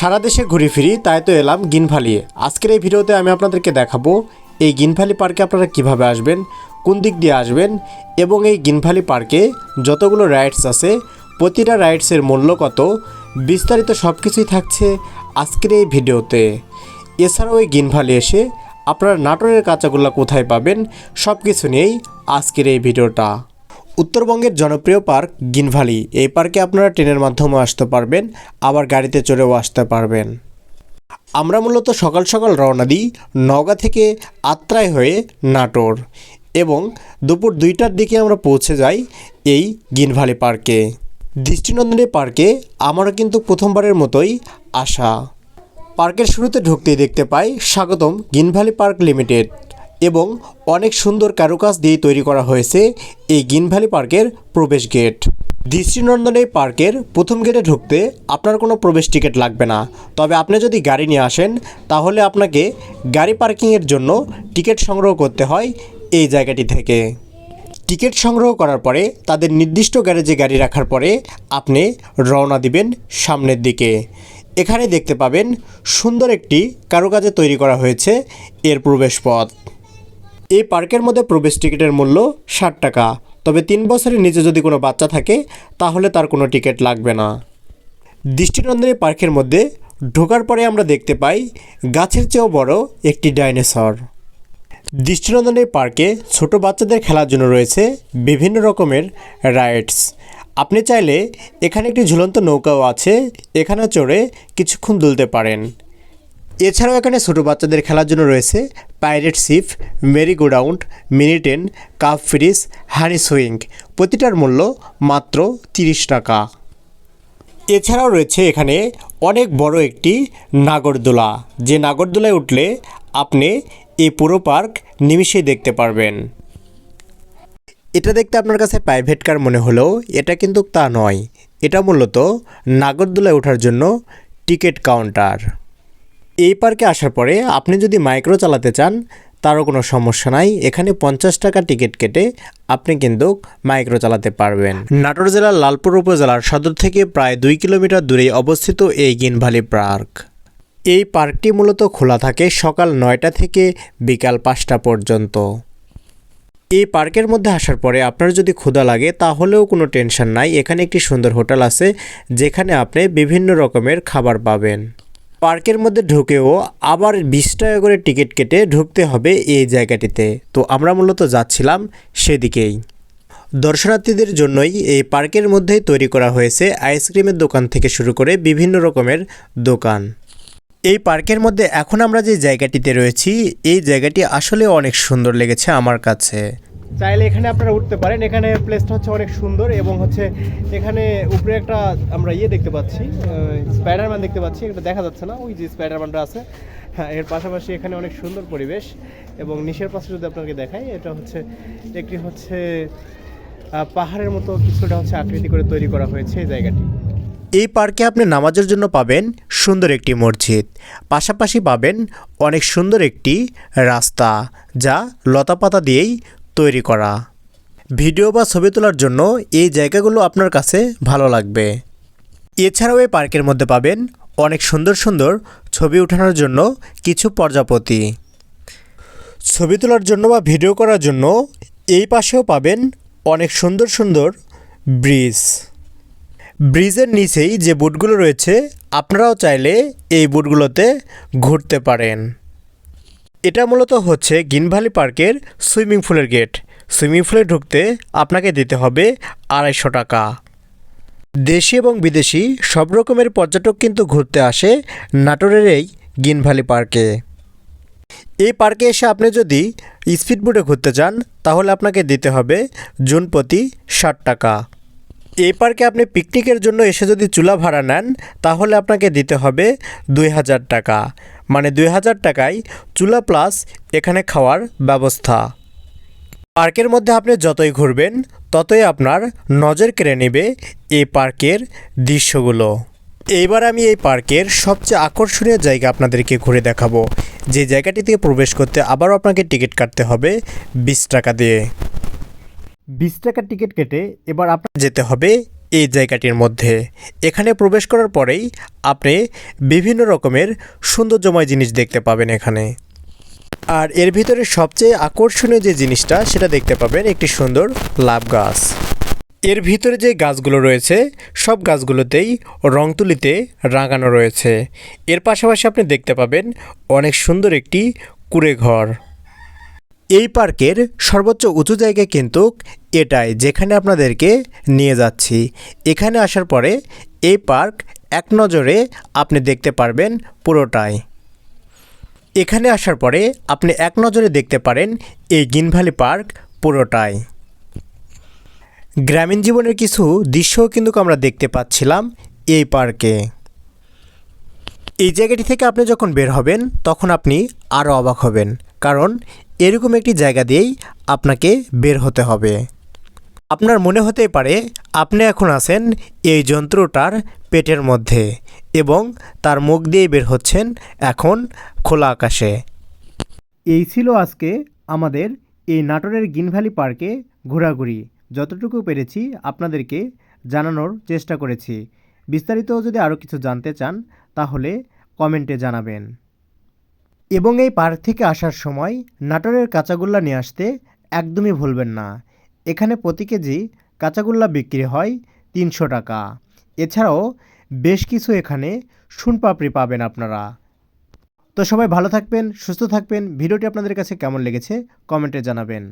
সারা দেশে ঘুরে ফিরি, তাই তো এলাম গিনভালি। আজকের এই ভিডিওতে আমি আপনাদেরকে দেখাবো, এই গিনভালি পার্কে আপনারা কীভাবে আসবেন, কোন দিক দিয়ে আসবেন, এবং এই গিনভালি পার্কে যতগুলো রাইডস আছে, প্রতিটা রাইডসের মূল্য কত, বিস্তারিত সব কিছুই থাকছে আজকের এই ভিডিওতে। এছাড়াও এই গিনভালি এসে আপনারা নাটোরের কাঁচাগোল্লা কোথায় পাবেন সব কিছু নিয়েই আজকের এই ভিডিওটা। উত্তরবঙ্গের জনপ্রিয় পার্ক গিনভালি। এই পার্কে আপনারা ট্রেনের মাধ্যমে আসতে পারবেন, আবার গাড়িতে চড়েও আসতে পারবেন। আমরা মূলত সকাল সকাল রওনা দিই নওগাঁ থেকে আত্রায় হয়ে নাটোর এবং দুপুর দুইটার দিকে আমরা পৌঁছে যাই এই গিনভালি পার্কে। দৃষ্টিনন্দনী পার্কে আমারও কিন্তু প্রথমবারের মতোই আসা পার্কের শুরুতে ঢুকতেই দেখতে পাই স্বাগতম গিনভালি পার্ক লিমিটেড। এবং অনেক সুন্দর কারুকাজ দিয়ে তৈরি করা হয়েছে এই গিনভ্যালি পার্কের প্রবেশ গেট। দৃষ্টিনন্দন এই পার্কের প্রথম গেটে ঢুকতে আপনার কোনো প্রবেশ টিকিট লাগবে না। তবে আপনি যদি গাড়ি নিয়ে আসেন, তাহলে আপনাকে গাড়ি পার্কিংয়ের জন্য টিকিট সংগ্রহ করতে হয় এই জায়গাটি থেকে। টিকিট সংগ্রহ করার পরে তাদের নির্দিষ্ট গ্যারেজে গাড়ি রাখার পরে আপনি রওনা দিবেন সামনের দিকে। এখানে দেখতে পাবেন সুন্দর একটি কারুকাজে তৈরি করা হয়েছে এর প্রবেশ পথ। এই পার্কের মধ্যে প্রবেশ টিকিটের মূল্য ষাট টাকা। তবে তিন বছরের নিচে যদি কোনো বাচ্চা থাকে, তাহলে তার কোনো টিকিট লাগবে না। দৃষ্টিনন্দনী পার্কের মধ্যে ঢোকার পরে আমরা দেখতে পাই, গাছের চেয়েও বড় একটি ডাইনোসর। দৃষ্টিনন্দনের পার্কে ছোট বাচ্চাদের খেলার জন্য রয়েছে বিভিন্ন রকমের রাইডস। আপনি চাইলে এখানে একটি ঝুলন্ত নৌকাও আছে, এখানে চড়ে কিছুক্ষণ দুলতে পারেন। এছাড়াও এখানে ছোটো বাচ্চাদের খেলার জন্য রয়েছে pirate ship merry go round mini train cup freeze honey swing প্রতিটার মূল্য মাত্র তিরিশ টাকা। এছাড়াও রয়েছে এখানে অনেক বড় একটি নাগরদোলা। যে নাগরদোলায় উঠলে আপনি এই পুরো পার্ক নিমিষেই দেখতে পারবেন। এটা দেখতে আপনার কাছে প্রাইভেট কার মনে হলেও এটা কিন্তু তা নয়। এটা মূলত নাগরদোলায় ওঠার জন্য টিকিট কাউন্টার এই পার্কে আসার পরে আপনি যদি মাইক্রো চালাতে চান, তারও কোনো সমস্যা নাই। এখানে পঞ্চাশ টাকা টিকিট কেটে আপনি কিন্তু মাইক্রো চালাতে পারবেন। নাটোর জেলার লালপুর উপজেলার সদর থেকে প্রায় দুই কিলোমিটার দূরে অবস্থিত এই গিনভালি পার্ক। এই পার্কটি মূলত খোলা থাকে সকাল নয়টা থেকে বিকাল পাঁচটা পর্যন্ত। এই পার্কের মধ্যে আসার পরে আপনার যদি ক্ষুধা লাগে, তাহলেও কোনো টেনশন নাই। এখানে একটি সুন্দর হোটেল আছে, যেখানে আপনি বিভিন্ন রকমের খাবার পাবেন। পার্কের মধ্যে ঢুকেও আবার বিশ টাকা করে টিকিট কেটে ঢুকতে হবে এই জায়গাটিতে। তো আমরা মূলত যাচ্ছিলাম সেদিকেই। দর্শনার্থীদের জন্যই এই পার্কের মধ্যেই তৈরি করা হয়েছে আইসক্রিমের দোকান থেকে শুরু করে বিভিন্ন রকমের দোকান। এই পার্কের মধ্যে এখন আমরা যে জায়গাটিতে রয়েছি, এই জায়গাটি আসলে অনেক সুন্দর লেগেছে আমার কাছে। চাইলে এখানে আপনারা উঠতে পারেন। এখানে প্লেসটা হচ্ছে অনেক সুন্দর এবং হচ্ছে এখানে উপরে একটা আমরা ইয়ে দেখতে পাচ্ছি স্পাইডারম্যান দেখতে পাচ্ছি। এটা দেখা যাচ্ছে না। ওই যে স্পাইডারম্যানটা আছে। হ্যাঁ এর পাশাপাশি এখানে অনেক সুন্দর পরিবেশ এবং নিচের পাশে যদি আপনাকে দেখাই, এটা হচ্ছে একটি হচ্ছে পাহাড়ের মতো কিছুটা হচ্ছে আকৃতি করে তৈরি করা হয়েছে এই জায়গাটি। এই পার্কে আপনি নামাজের জন্য পাবেন সুন্দর একটি মসজিদ। পাশাপাশি পাবেন অনেক সুন্দর একটি রাস্তা যা লতাপাতা দিয়েই তৈরি করা। ভিডিও বা ছবি তোলার জন্য এই জায়গাগুলো আপনার কাছে ভালো লাগবে। এছাড়াও এই পার্কের মধ্যে পাবেন অনেক সুন্দর সুন্দর ছবি ওঠানোর জন্য কিছু প্রজাপতি। ছবি তোলার জন্য বা ভিডিও করার জন্য এই পাশেও পাবেন অনেক সুন্দর সুন্দর ব্রিজ। ব্রিজের নিচেই যে বুটগুলো রয়েছে, আপনারাও চাইলে এই বুটগুলোতে ঘুরতে পারেন। এটা মূলত হচ্ছে গিনভালি পার্কের সুইমিং পুলের গেট। সুইমিং পুলে ঢুকতে আপনাকে দিতে হবে আড়াইশো টাকা। দেশি এবং বিদেশি সব রকমের পর্যটক কিন্তু ঘুরতে আসে নাটোরের এই গিনভালি পার্কে। এই পার্কে এসে আপনি যদি স্পিড বোটে ঘুরতে চান তাহলে আপনাকে দিতে হবে জুন প্রতি ষাট টাকা। এই পার্কে আপনি পিকনিকের জন্য এসে যদি চুলা ভাড়া নেন, তাহলে আপনাকে দিতে হবে দুই হাজার টাকা। মানে দুই হাজার টাকায় চুলা প্লাস এখানে খাওয়ার ব্যবস্থা। পার্কের মধ্যে আপনি যতই ঘুরবেন, ততই আপনার নজর কেড়ে নেবে এই পার্কের দৃশ্যগুলো। এইবার আমি এই পার্কের সবচেয়ে আকর্ষণীয় জায়গা আপনাদেরকে ঘুরে দেখাবো। যে জায়গাটিতে প্রবেশ করতে আবারও আপনাকে টিকিট কাটতে হবে বিশ টাকা দিয়ে। বিশ টাকার টিকিট কেটে এবার আপনার যেতে হবে এই জায়গাটির মধ্যে। এখানে প্রবেশ করার পরেই আপনি বিভিন্ন রকমের সৌন্দর্যময় জিনিস দেখতে পাবেন এখানে। আর এর ভিতরে সবচেয়ে আকর্ষণীয় যে জিনিসটা, সেটা দেখতে পাবেন একটি সুন্দর লাভ গাছ। এর ভিতরে যে গাছগুলো রয়েছে, সব গাছগুলোতেই রং তুলিতে রাঙানো রয়েছে। এর পাশাপাশি আপনি দেখতে পাবেন অনেক সুন্দর একটি কুড়ে ঘর এই পার্কের সর্বোচ্চ উঁচু জায়গা কিন্তু এটাই, যেখানে আপনাদেরকে নিয়ে যাচ্ছি। এখানে আসার পরে এই পার্ক এক নজরে আপনি দেখতে পারবেন পুরোটাই। এখানে আসার পরে আপনি এক নজরে দেখতে পারেন এই গিনভ্যালি পার্ক পুরোটাই। গ্রামীণ জীবনের কিছু দৃশ্যও কিন্তু আমরা দেখতে পাচ্ছিলাম এই পার্কে। এই জায়গাটি থেকে আপনি যখন বের হবেন, তখন আপনি আরও অবাক হবেন। কারণ এরকম একটি জায়গা দিয়েই আপনাকে বের হতে হবে। আপনার মনে হতে পারে, আপনি এখন আছেন এই যন্ত্রটার পেটের মধ্যে এবং তার মুখ দিয়ে বের হচ্ছেন এখন খোলা আকাশে। এই ছিল আজকে আমাদের এই নাটোরের গিনভ্যালি পার্কে ঘোরাঘুরি। যতটুকু পেরেছি আপনাদেরকে জানানোর চেষ্টা করেছি। বিস্তারিত যদি আরও কিছু জানতে চান, তাহলে কমেন্টে জানাবেন। এবং এই পার্ক থেকে আসার সময় নাটোরের কাঁচাগোল্লা নিয়ে আসতে একদমই ভুলবেন না। এখানে প্রতি কেজি কাঁচাগোল্লা বিক্রি হয় তিনশো টাকা। এছাড়াও বেশ কিছু এখানে শুনপাপড়ি পাবেন আপনারা। তো সবাই ভালো থাকবেন, সুস্থ থাকবেন। ভিডিওটি আপনাদের কাছে কেমন লেগেছে কমেন্টে জানাবেন।